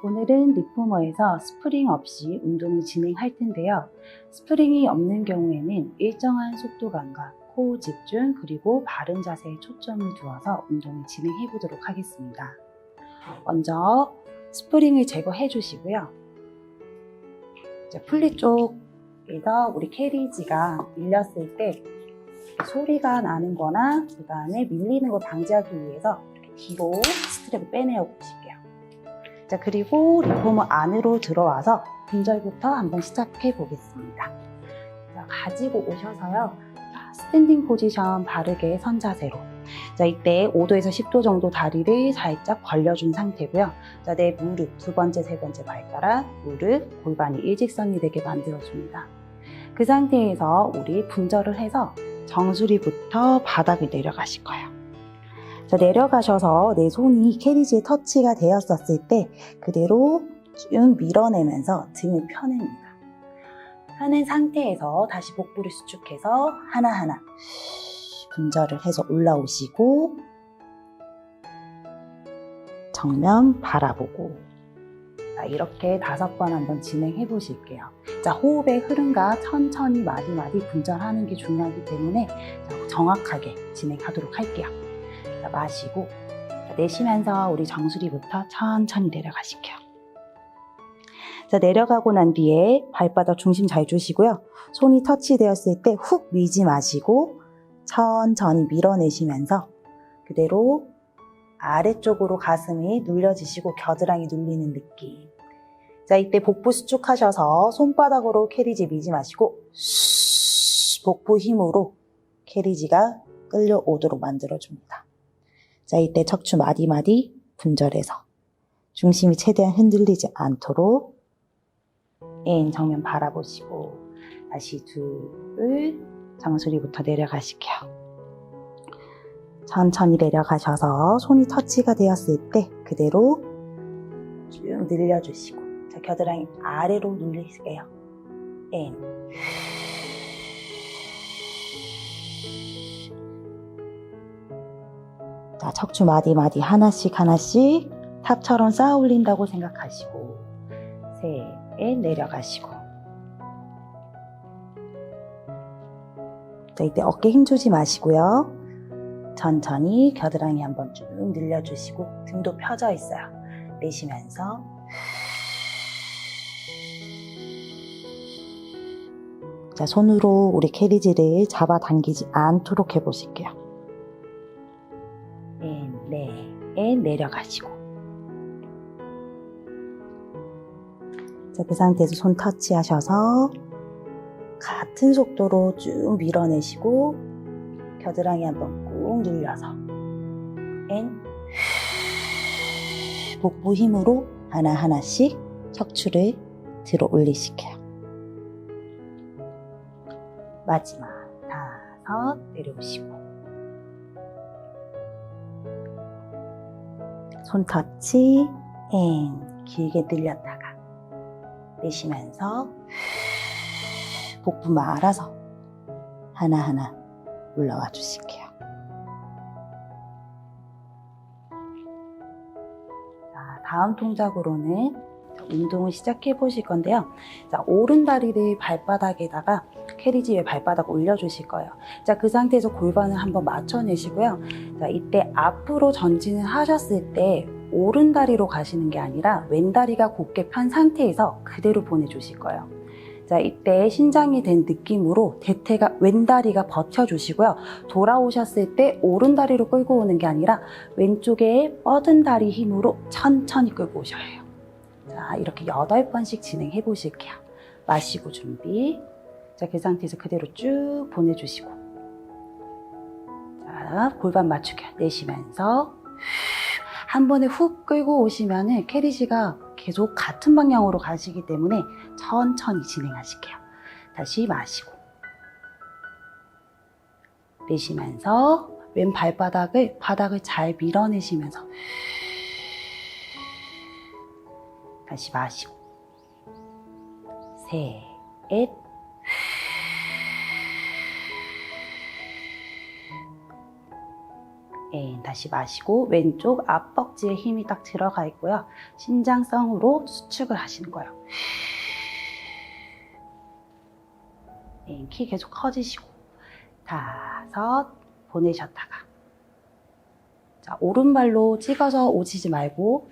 오늘은 리포머에서 스프링 없이 운동을 진행할 텐데요. 스프링이 없는 경우에는 일정한 속도감과 코어 집중 그리고 바른 자세에 초점을 두어서 운동을 진행해 보도록 하겠습니다. 먼저 스프링을 제거해 주시고요. 플리 쪽에서 우리 캐리지가 밀렸을 때 소리가 나는 거나 그 다음에 밀리는 걸 방지하기 위해서 이렇게 뒤로 스트랩을 빼내어 보실게요. 자, 그리고 리포머 안으로 들어와서 분절부터 한번 시작해 보겠습니다. 자, 가지고 오셔서요. 자, 스탠딩 포지션 바르게 선 자세로. 자, 이때 5도에서 10도 정도 다리를 살짝 벌려준 상태고요. 자, 내 무릎, 두 번째, 세 번째 발가락, 무릎, 골반이 일직선이 되게 만들어줍니다. 그 상태에서 우리 분절을 해서 정수리부터 바닥을 내려가실 거예요. 자, 내려가셔서 내 손이 캐리지에 터치가 되었었을 때 그대로 쭉 밀어내면서 등을 펴냅니다. 펴낸 상태에서 다시 복부를 수축해서 하나하나 분절을 해서 올라오시고 정면 바라보고 자, 이렇게 다섯 번 한번 진행해 보실게요. 자, 호흡의 흐름과 천천히 마디마디 분절하는 게 중요하기 때문에 자, 정확하게 진행하도록 할게요. 자, 마시고 자, 내쉬면서 우리 정수리부터 천천히 내려가실게요. 자, 내려가고 난 뒤에 발바닥 중심 잘 주시고요. 손이 터치되었을 때 훅 밀지 마시고 천천히 밀어내시면서 그대로 아래쪽으로 가슴이 눌려지시고 겨드랑이 눌리는 느낌. 자, 이때 복부 수축하셔서 손바닥으로 캐리지 미지 마시고 슈, 복부 힘으로 캐리지가 끌려오도록 만들어줍니다. 자, 이때 척추 마디마디 분절해서 중심이 최대한 흔들리지 않도록 인 정면 바라보시고 다시 둘 정수리부터 내려가실게요. 천천히 내려가셔서 손이 터치가 되었을 때 그대로 쭉 늘려주시고 자, 겨드랑이 아래로 눌리세요. 인 자, 척추 마디마디 하나씩 하나씩 탑처럼 쌓아 올린다고 생각하시고 셋, 내려가시고 자, 이때 어깨 힘 주지 마시고요. 천천히 겨드랑이 한번 쭉 늘려주시고 등도 펴져 있어요. 내쉬면서 자, 손으로 우리 캐리지를 잡아당기지 않도록 해보실게요. 네, 네, 내려가시고 자, 그 상태에서 손 터치하셔서 같은 속도로 쭉 밀어내시고 겨드랑이 한번 꾹 눌려서 엔 복부 힘으로 하나하나씩 척추를 들어 올리시켜요. 마지막 다섯 내려오시고 손 터치 엔 길게 늘렸다가 내쉬면서 복부 말아서 하나하나 올라와 주실게요. 자, 다음 동작으로는 운동을 시작해 보실 건데요. 자, 오른 다리를 발바닥에다가 캐리지 위에 발바닥 올려주실 거예요. 자, 그 상태에서 골반을 한번 맞춰내시고요. 자, 이때 앞으로 전진을 하셨을 때 오른 다리로 가시는 게 아니라 왼 다리가 곧게 편 상태에서 그대로 보내주실 거예요. 자, 이때 신장이 된 느낌으로 대퇴가 왼 다리가 버텨주시고요. 돌아오셨을 때 오른 다리로 끌고 오는 게 아니라 왼쪽에 뻗은 다리 힘으로 천천히 끌고 오셔야 해요. 자, 이렇게 8번씩 진행해 보실게요. 마시고 준비. 자, 그 상태에서 그대로 쭉 보내주시고. 자, 골반 맞추게 내쉬면서 한 번에 훅 끌고 오시면은 캐리지가 계속 같은 방향으로 가시기 때문에 천천히 진행하실게요. 다시 마시고 내쉬면서 왼 발바닥을 바닥을 잘 밀어내시면서 다시 마시고 셋 앤 다시 마시고 왼쪽 앞벅지에 힘이 딱 들어가 있고요. 신장성으로 수축을 하시는 거예요. 앤키 계속 커지시고 다섯 보내셨다가 자 오른발로 찍어서 오지지 말고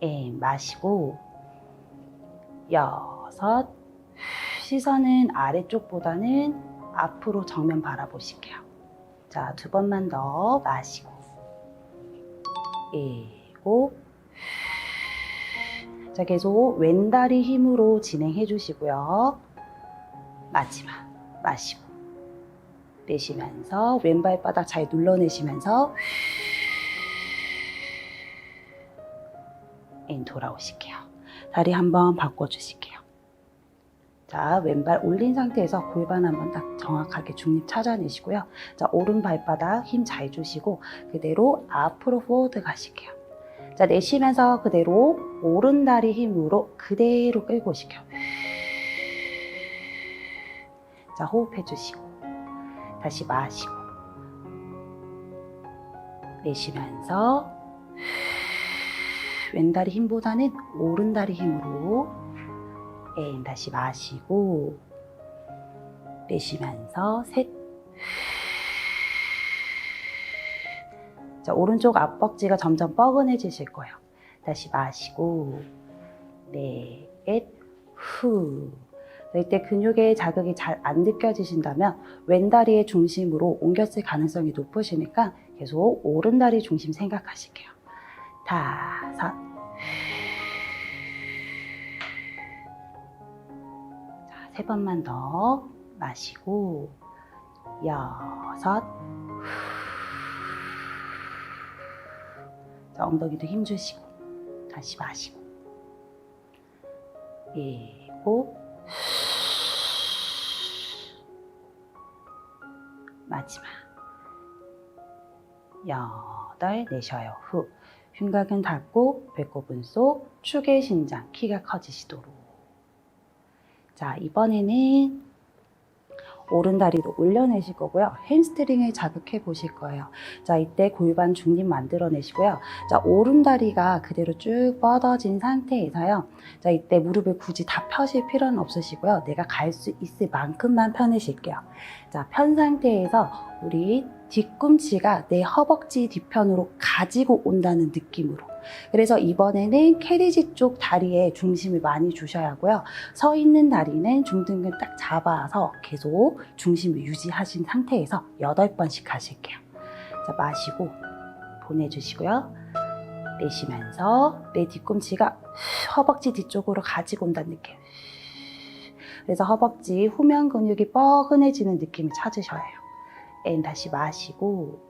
앤 마시고 여섯 시선은 아래쪽보다는 앞으로 정면 바라보실게요. 자, 두 번만 더 마시고 일곱 자, 계속 왼다리 힘으로 진행해 주시고요. 마지막 마시고 내쉬면서 왼발바닥 잘 눌러내시면서 앤 돌아오실게요. 다리 한번 바꿔주실게요. 자, 왼발 올린 상태에서 골반 한번 딱 정확하게 중립 찾아내시고요. 자, 오른 발바닥 힘 잘 주시고 그대로 앞으로 포워드 가실게요. 자, 내쉬면서 그대로 오른 다리 힘으로 그대로 끌고 오실게요. 자, 호흡해 주시고 다시 마시고 내쉬면서 왼다리 힘보다는 오른다리 힘으로 앤 다시 마시고 내쉬면서 셋 자, 오른쪽 앞벅지가 점점 뻐근해지실 거예요. 다시 마시고 넷, 후. 자, 이때 근육의 자극이 잘 안 느껴지신다면 왼다리의 중심으로 옮겼을 가능성이 높으시니까 계속 오른다리 중심 생각하실게요. 다섯. 세 번만 더 마시고 여섯. 자, 엉덩이도 힘 주시고 다시 마시고 일곱. 마지막 여덟 내쉬어요. 후. 흉곽은 닫고 배꼽은 속 축의 신장 키가 커지시도록 자 이번에는 오른다리로 올려내실 거고요. 햄스트링을 자극해 보실 거예요. 자 이때 골반 중립 만들어내시고요. 자 오른다리가 그대로 쭉 뻗어진 상태에서요. 자 이때 무릎을 굳이 다 펴실 필요는 없으시고요. 내가 갈 수 있을 만큼만 펴내실게요. 자 편 상태에서 우리 뒤꿈치가 내 허벅지 뒤편으로 가지고 온다는 느낌으로. 그래서 이번에는 캐리지 쪽 다리에 중심을 많이 주셔야 하고요. 서 있는 다리는 중등근 딱 잡아서 계속 중심을 유지하신 상태에서 8번씩 하실게요. 자, 마시고 보내주시고요. 내쉬면서 내 뒤꿈치가 허벅지 뒤쪽으로 가지고 온다는 느낌. 그래서 허벅지 후면 근육이 뻐근해지는 느낌을 찾으셔야 해요. 앤 다시 마시고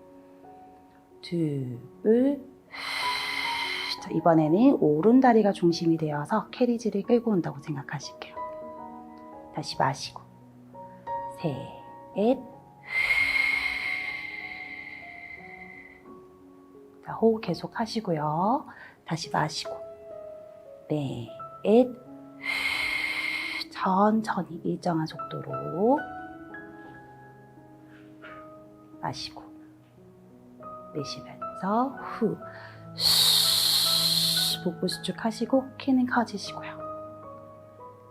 둘 자, 이번에는 오른 다리가 중심이 되어서 캐리지를 끌고 온다고 생각하실게요. 다시 마시고. 셋 자, 호흡 계속 하시고요. 다시 마시고. 넷. 천천히 일정한 속도로. 마시고. 내쉬면서 후 복부 수축하시고 키는 커지시고요.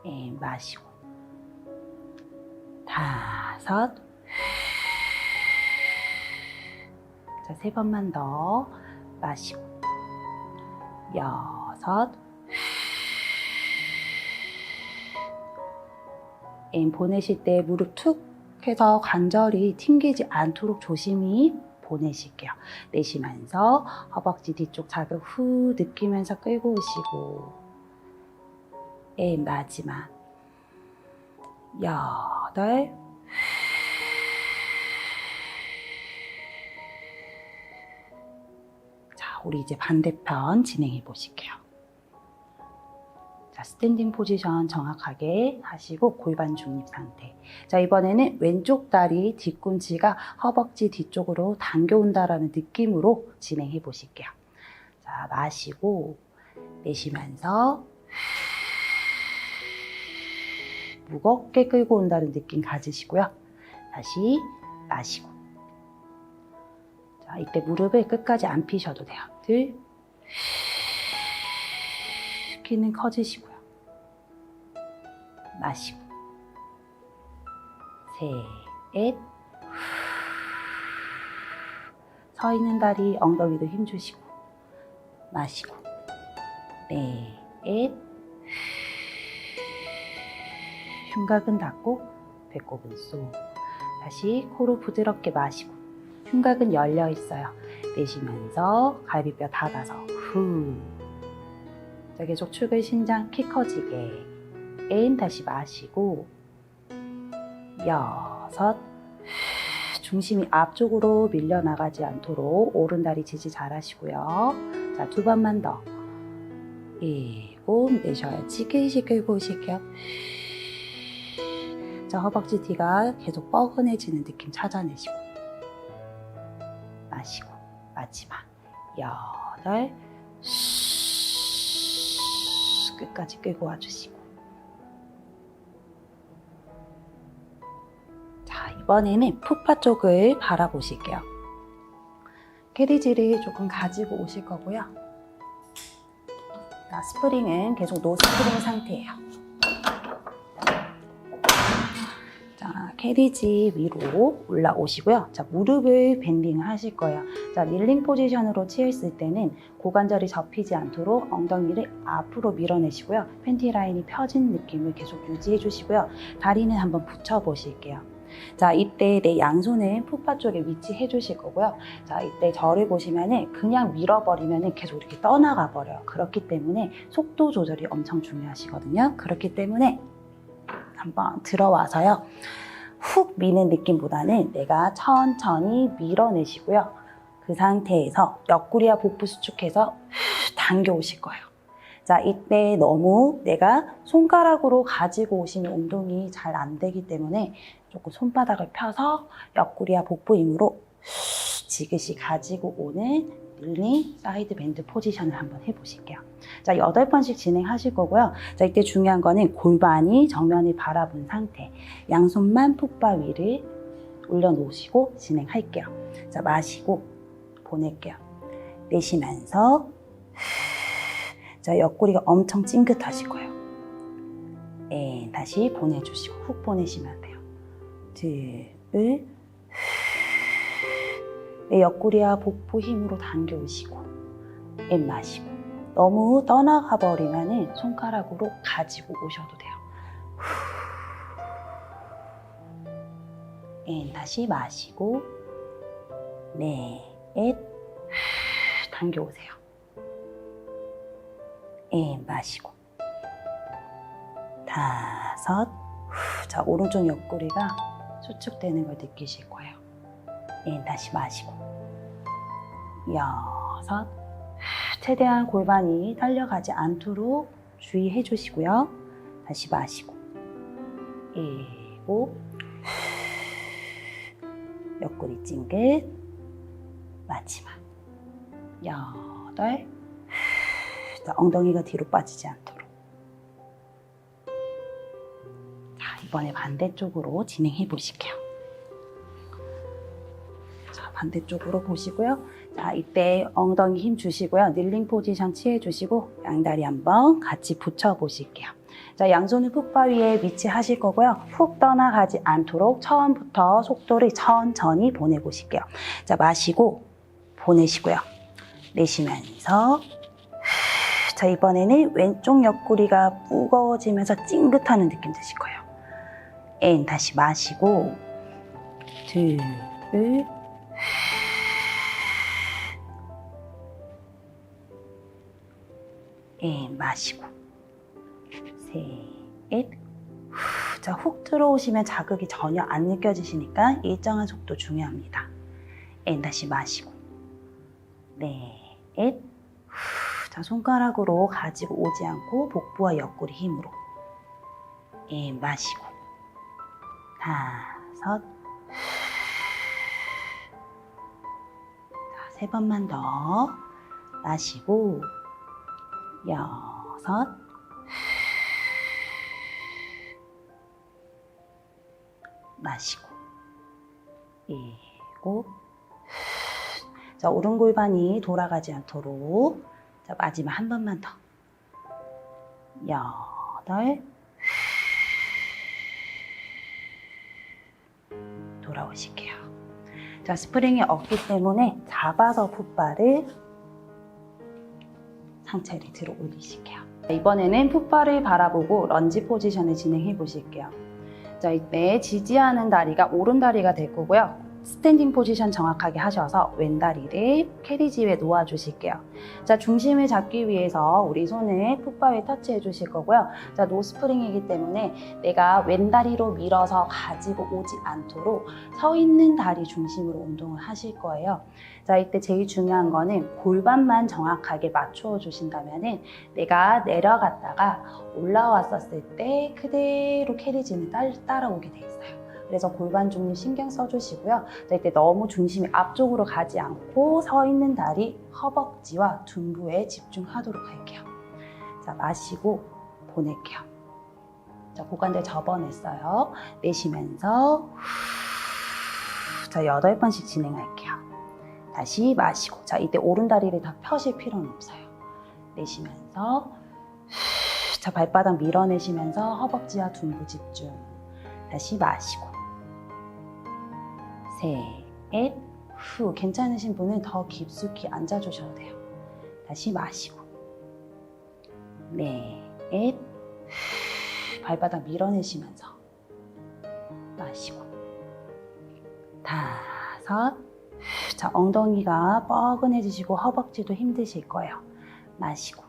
네, 마시고. 다섯. 자, 세 번만 더 마시고. 여섯. 앤 보내실 때 무릎 툭 해서 관절이 튕기지 않도록 조심히 보내실게요. 내쉬면서 허벅지 뒤쪽 자극 후 느끼면서 끌고 오시고 앤 마지막 여덟 자, 우리 이제 반대편 진행해 보실게요. 자, 스탠딩 포지션 정확하게 하시고 골반 중립 상태. 자, 이번에는 왼쪽 다리 뒤꿈치가 허벅지 뒤쪽으로 당겨온다라는 느낌으로 진행해 보실게요. 자, 마시고 내쉬면서 무겁게 끌고 온다는 느낌 가지시고요. 다시 마시고. 자, 이때 무릎을 끝까지 안 피셔도 돼요. 둘. 키는 커지시고요. 마시고. 셋. 서 있는 다리 엉덩이도 힘 주시고. 마시고. 넷. 흉곽은 닫고 배꼽은 쏙. 다시 코로 부드럽게 마시고 흉곽은 열려 있어요. 내쉬면서 갈비뼈 닫아서 후. 자, 계속 축을 신장 키 커지게. 엔 다시 마시고 여섯. 중심이 앞쪽으로 밀려 나가지 않도록 오른 다리 지지 잘 하시고요. 자, 두 번만 더. 일곱 내쉬어요. 지글지글 보실게요. 자, 허벅지 뒤가 계속 뻐근해지는 느낌 찾아내시고 마시고 마지막 여덟 슈, 끝까지 끌고 와주시고 이번에는 푸파 쪽을 바라보실게요. 캐리지를 조금 가지고 오실 거고요. 자, 스프링은 계속 노 스프링 상태예요. 자, 캐리지 위로 올라오시고요. 자, 무릎을 밴딩 하실 거예요. 자, 닐링 포지션으로 취했을 때는 고관절이 접히지 않도록 엉덩이를 앞으로 밀어내시고요. 팬티 라인이 펴진 느낌을 계속 유지해 주시고요. 다리는 한번 붙여 보실게요. 자, 이때 내 양손을 푸파 쪽에 위치해 주실 거고요. 자, 이때 저를 보시면은 그냥 밀어버리면은 계속 이렇게 떠나가 버려요. 그렇기 때문에 속도 조절이 엄청 중요하시거든요. 그렇기 때문에 한번 들어와서요. 훅 미는 느낌보다는 내가 천천히 밀어내시고요. 그 상태에서 옆구리와 복부 수축해서 당겨 오실 거예요. 자, 이때 너무 내가 손가락으로 가지고 오시는 운동이 잘 안 되기 때문에 조금 손바닥을 펴서 옆구리와 복부 힘으로 지그시 가지고 오는 릴링 사이드 밴드 포지션을 한번 해보실게요. 자, 여덟 번씩 진행하실 거고요. 자, 이때 중요한 거는 골반이 정면을 바라본 상태. 양손만 풋바 위를 올려놓으시고 진행할게요. 자, 마시고 보낼게요. 내쉬면서 자, 옆구리가 엄청 찡긋하실 거예요. 에, 다시 보내주시고 훅 보내시면 돼요. 둘, 내 옆구리와 복부 힘으로 당겨오시고 엔 마시고 너무 떠나가 버리면 손가락으로 가지고 오셔도 돼요. 엔 다시 마시고 넷 당겨 오세요. 엔 마시고 다섯 자 오른쪽 옆구리가 수축되는 걸 느끼실 거예요. 예, 다시 마시고. 여섯 최대한 골반이 딸려가지 않도록 주의해 주시고요. 다시 마시고. 일곱. 옆구리 찡긋 마지막. 여덟. 자, 엉덩이가 뒤로 빠지지 않도록 이번에 반대쪽으로 진행해 보실게요. 자, 반대쪽으로 보시고요. 자, 이때 엉덩이 힘 주시고요. 닐링 포지션 취해 주시고 양다리 한번 같이 붙여 보실게요. 자, 양손을 풋바 위에 위치하실 거고요. 훅 떠나가지 않도록 처음부터 속도를 천천히 보내보실게요. 자, 마시고 보내시고요. 내쉬면서 자, 이번에는 왼쪽 옆구리가 무거워지면서 찡긋하는 느낌 드실 거예요. 엔 다시 마시고 둘, 엔 마시고 셋, 후. 자, 훅 들어오시면 자극이 전혀 안 느껴지시니까 일정한 속도 중요합니다. 엔 다시 마시고 넷, 후. 자, 손가락으로 가지고 오지 않고 복부와 옆구리 힘으로 엔 마시고 다섯 자, 세 번만 더 마시고 여섯 마시고 일곱. 자, 오른 골반이 돌아가지 않도록. 자, 마지막 한 번만 더. 여덟. 돌아오실게요. 자, 스프링이 없기 때문에 잡아서 풋발을 상체를 들어 올리실게요. 자, 이번에는 풋발을 바라보고 런지 포지션을 진행해 보실게요. 자, 이때 지지하는 다리가 오른 다리가 될 거고요. 스탠딩 포지션 정확하게 하셔서 왼 다리를 캐리지에 놓아 주실게요. 자, 중심을 잡기 위해서 우리 손을 풋바에 터치해 주실 거고요. 자, 노스프링이기 때문에 내가 왼 다리로 밀어서 가지고 오지 않도록 서 있는 다리 중심으로 운동을 하실 거예요. 자, 이때 제일 중요한 거는 골반만 정확하게 맞추어 주신다면은 내가 내려갔다가 올라왔었을 때 그대로 캐리지는 따, 따라오게 돼 있어요. 그래서 골반 중심 신경 써주시고요. 자, 이때 너무 중심이 앞쪽으로 가지 않고 서 있는 다리, 허벅지와 둔부에 집중하도록 할게요. 자, 마시고 보낼게요. 자, 고관절 접어냈어요. 내쉬면서 후. 자, 여덟 번씩 진행할게요. 다시 마시고. 자, 이때 오른 다리를 다 펴실 필요는 없어요. 내쉬면서 후. 자, 발바닥 밀어내시면서 허벅지와 둔부 집중. 다시 마시고. 셋, 후. 괜찮으신 분은 더 깊숙이 앉아주셔도 돼요. 다시 마시고. 넷, 후. 발바닥 밀어내시면서 마시고. 다섯, 후. 자, 엉덩이가 뻐근해지시고 허벅지도 힘드실 거예요. 마시고.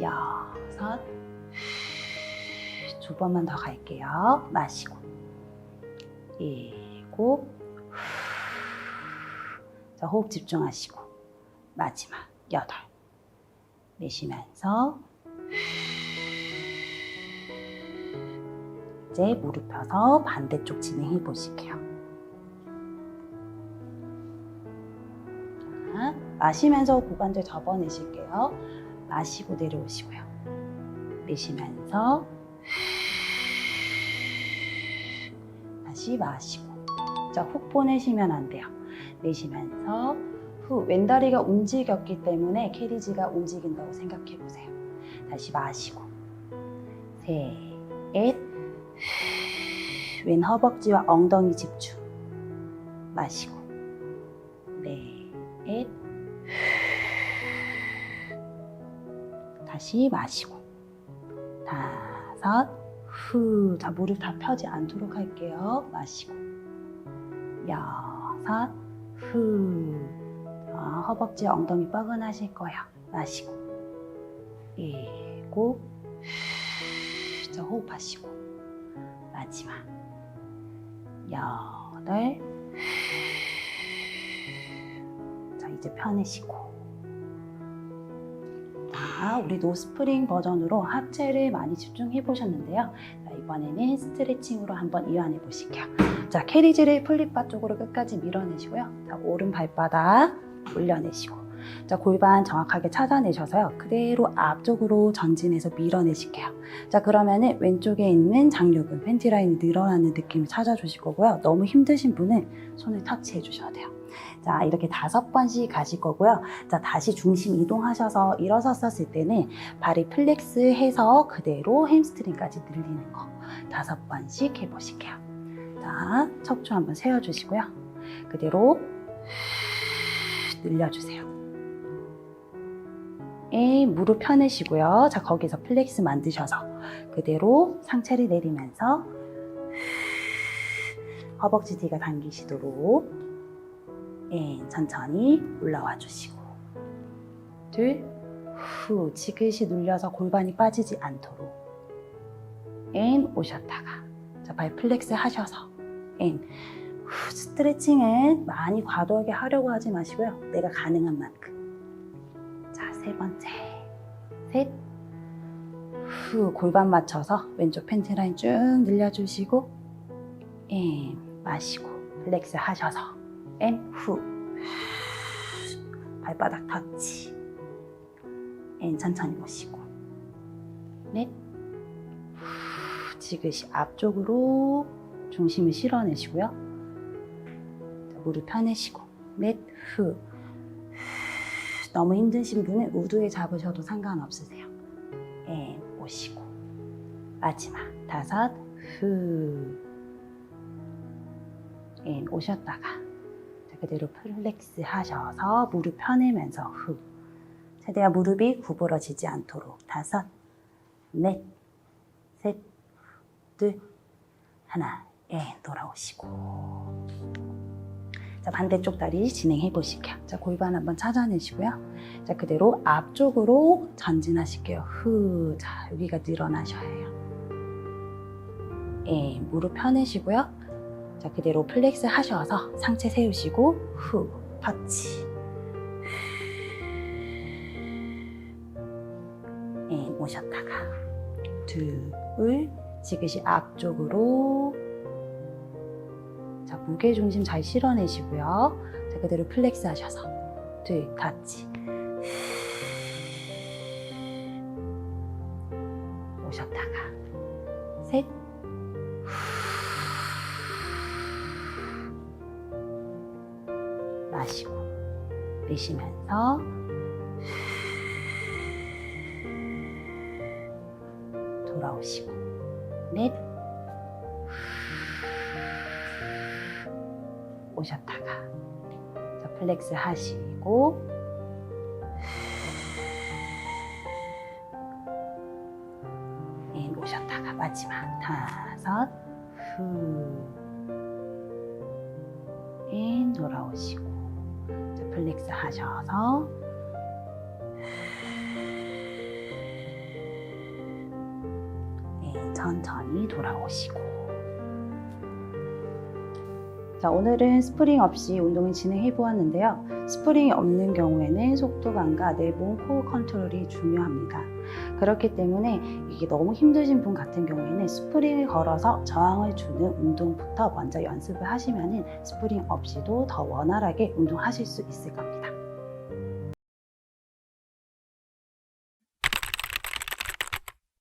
여섯, 후. 두 번만 더 갈게요. 마시고. 일 곱, 후. 자, 호흡 집중하시고. 마지막, 여덟. 내쉬면서. 이제 무릎 펴서 반대쪽 진행해 보실게요. 자, 마시면서 고관절 접어내실게요. 마시고 내려오시고요. 내쉬면서 다시 마시고 자, 훅 보내시면 안 돼요. 내쉬면서 후 왼다리가 움직였기 때문에 캐리지가 움직인다고 생각해 보세요. 다시 마시고 셋, 왼 허벅지와 엉덩이 집중. 마시고 넷, 다시 마시고 다섯, 후. 자, 무릎 다 펴지 않도록 할게요. 마시고. 여섯, 후. 자, 허벅지, 엉덩이 뻐근하실 거예요. 마시고. 일곱, 후. 자, 호흡하시고. 마지막. 여덟, 후. 자, 이제 펴내시고. 자, 우리 노스프링 버전으로 하체를 많이 집중해 보셨는데요. 자, 이번에는 스트레칭으로 한번 이완해 보실게요. 자, 캐리지를 플립바 쪽으로 끝까지 밀어내시고요. 자, 오른 발바닥 올려내시고. 자, 골반 정확하게 찾아내셔서요. 그대로 앞쪽으로 전진해서 밀어내실게요. 자, 그러면은 왼쪽에 있는 장력근, 팬티 라인이 늘어나는 느낌을 찾아주실 거고요. 너무 힘드신 분은 손을 터치해 주셔야 돼요. 자, 이렇게 다섯 번씩 가실 거고요. 자, 다시 중심 이동하셔서 일어섰었을 때는 발이 플렉스 해서 그대로 햄스트링까지 늘리는 거 다섯 번씩 해보실게요. 자, 척추 한번 세워주시고요. 그대로 늘려주세요. 에, 무릎 펴내시고요. 자, 거기서 플렉스 만드셔서 그대로 상체를 내리면서 허벅지 뒤가 당기시도록 예, 천천히 올라와 주시고. 둘, 후, 지그시 눌려서 골반이 빠지지 않도록. 앤 오셨다가. 자, 발 플렉스 하셔서 앤 후, 스트레칭은 많이 과도하게 하려고 하지 마시고요. 내가 가능한 만큼. 자, 세 번째. 셋. 후, 골반 맞춰서 왼쪽 팬티 라인 쭉 늘려주시고 앤 마시고 플렉스 하셔서 앤 후. 발바닥 터치. 앤 천천히 보시고. 넷. 후. 지그시 앞쪽으로 중심을 실어내시고요. 무릎 펴내시고 넷, 후. 너무 힘드신 분은 우두에 잡으셔도 상관없으세요. 앤 오시고 마지막 다섯, 후. 앤 오셨다가 자, 그대로 플렉스 하셔서 무릎 펴내면서 후. 최대한 무릎이 구부러지지 않도록 다섯, 넷, 셋, 둘, 하나, 예, 돌아오시고. 자, 반대쪽 다리 진행해 보실게요. 자, 골반 한번 찾아내시고요. 자, 그대로 앞쪽으로 전진하실게요. 후. 자, 여기가 늘어나셔야 해요. 예, 무릎 펴내시고요. 자, 그대로 플렉스 하셔서 상체 세우시고, 후. 터치. 예, 모셨다가. 둘, 지그시 앞쪽으로 자 무게 중심 잘 실어내시고요. 자 그대로 플렉스 하셔서 둘 같이 오셨다가 셋 내쉬면서. 돌아오시고. 넷. 오셨다가. 자 플렉스 하시고. 넷 오셨다가 마지막 다섯. 후인 돌아오시고 자 플렉스 하셔서 네, 천천히 돌아오시고. 자, 오늘은 스프링 없이 운동을 진행해 보았는데요. 스프링이 없는 경우에는 속도감과 내 몸 코어 컨트롤이 중요합니다. 그렇기 때문에 이게 너무 힘드신 분 같은 경우에는 스프링을 걸어서 저항을 주는 운동부터 먼저 연습을 하시면 스프링 없이도 더 원활하게 운동하실 수 있을 겁니다.